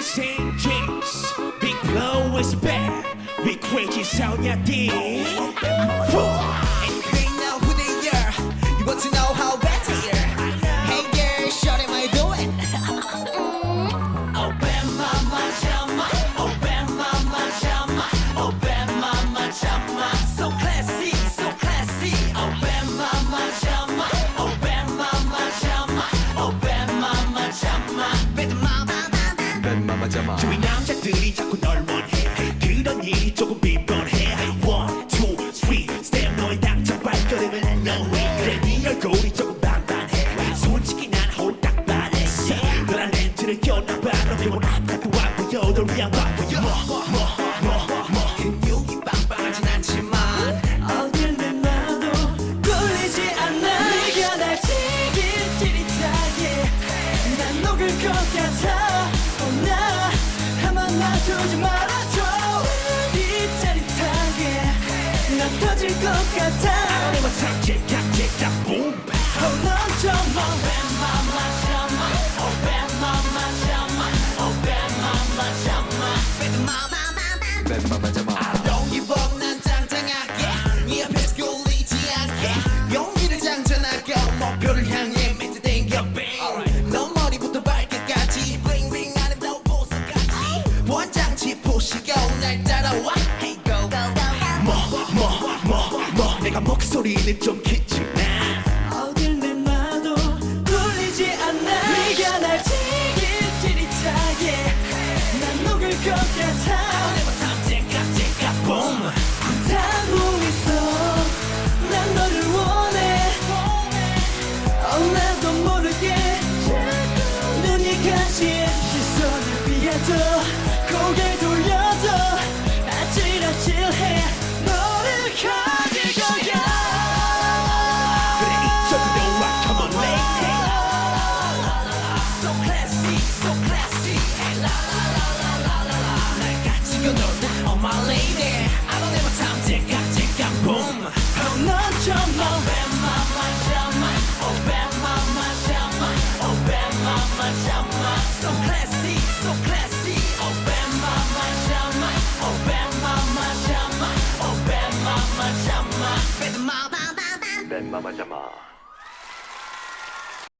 Saint and gents, big flow is back. Big crazy sound ya did. 뱀마마자마 주위 남자들이 자꾸 널 원해. 일이 조금 빈번해. One, two, three step. 너의 당장 발걸음은 너의 그래. 네 얼굴이 조금 반반해. 솔직히 난 홀딱 반했어 너란 렌즈를 껴놔봐. 너 아파도 안 보여 널 위한 바보야 뭐뭐뭐뭐. 근육이 난 녹을 것 같아 나 터질 것 같아. 내가 삭제각 제각 boom oh, 넌 정말 mama chama oh bad mama chama oh bad mama chama Bad mama. 뱀마마자마 Don't give up, 난 당당하게. 네 앞에서 꿀리지 않게. 용기를 장전하고 목표를 향해 멘트 땡겨 bang 너 머리부터 발끝까지. bling bling 안에 너 보석까지. 원장치 보시고 날 따라와. Hey 내가 목소리는 좀 키지만 어딜 내놔도 뚫리지 않아 네가 날 찌릿찌릿하게 난 녹을 것 같아. 제각 제각 boom 다고 있어. 난 너를 원해. 어, 나도 모르게 눈이 가신 시선을 피해도 고개 돌려 boom 넌